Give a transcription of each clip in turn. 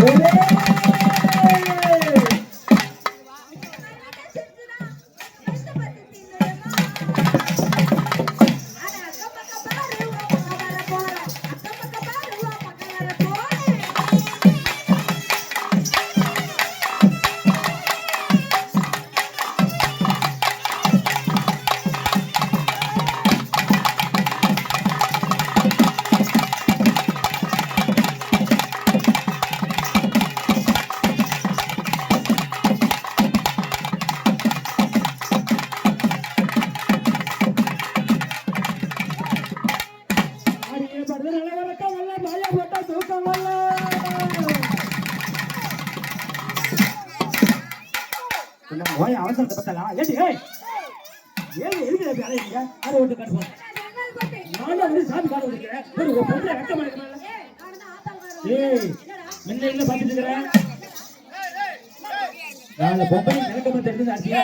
Amen. ஓய் அவசரத்தை பத்தலாம். ஏடி ஏய் ஏய் எதுக்கு இப்படி அலையறீங்க? அதை விட்டு கட்டு போ நான் வந்து சாமி காடு விடுறேன் ஒரு ஒரு பொண்ணு வெக்கமா இருக்கல ஏய் என்ன என்ன பாத்துட்டு இருக்கறேன் நான் பொம்பளை கணக்கமா தெரிஞ்சு அடியா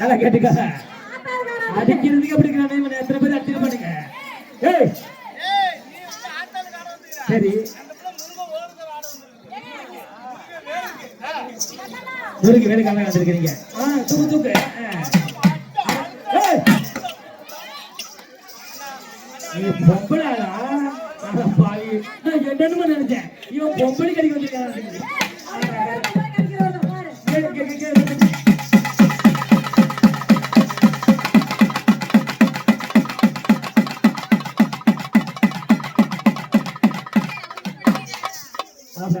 நல்லா கேட்டுக்க அடிக்கிறதுக்கு அப்படி இருக்கிறானே எத்தனை பேர் அடிச்சு பண்ணுங்க ஏய் சரி முருகி வேலை காலம் வந்திருக்கிறீங்க ஆ தூக்கு தூக்கு. பொம்பளாடா பாவி. நான் என்னன்னு நினைச்சேன். இவன் பொம்பளை கடிக்க வந்திருக்கான். கேளு, கேளு, கேளு, கேளு. ஆமா,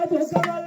பாய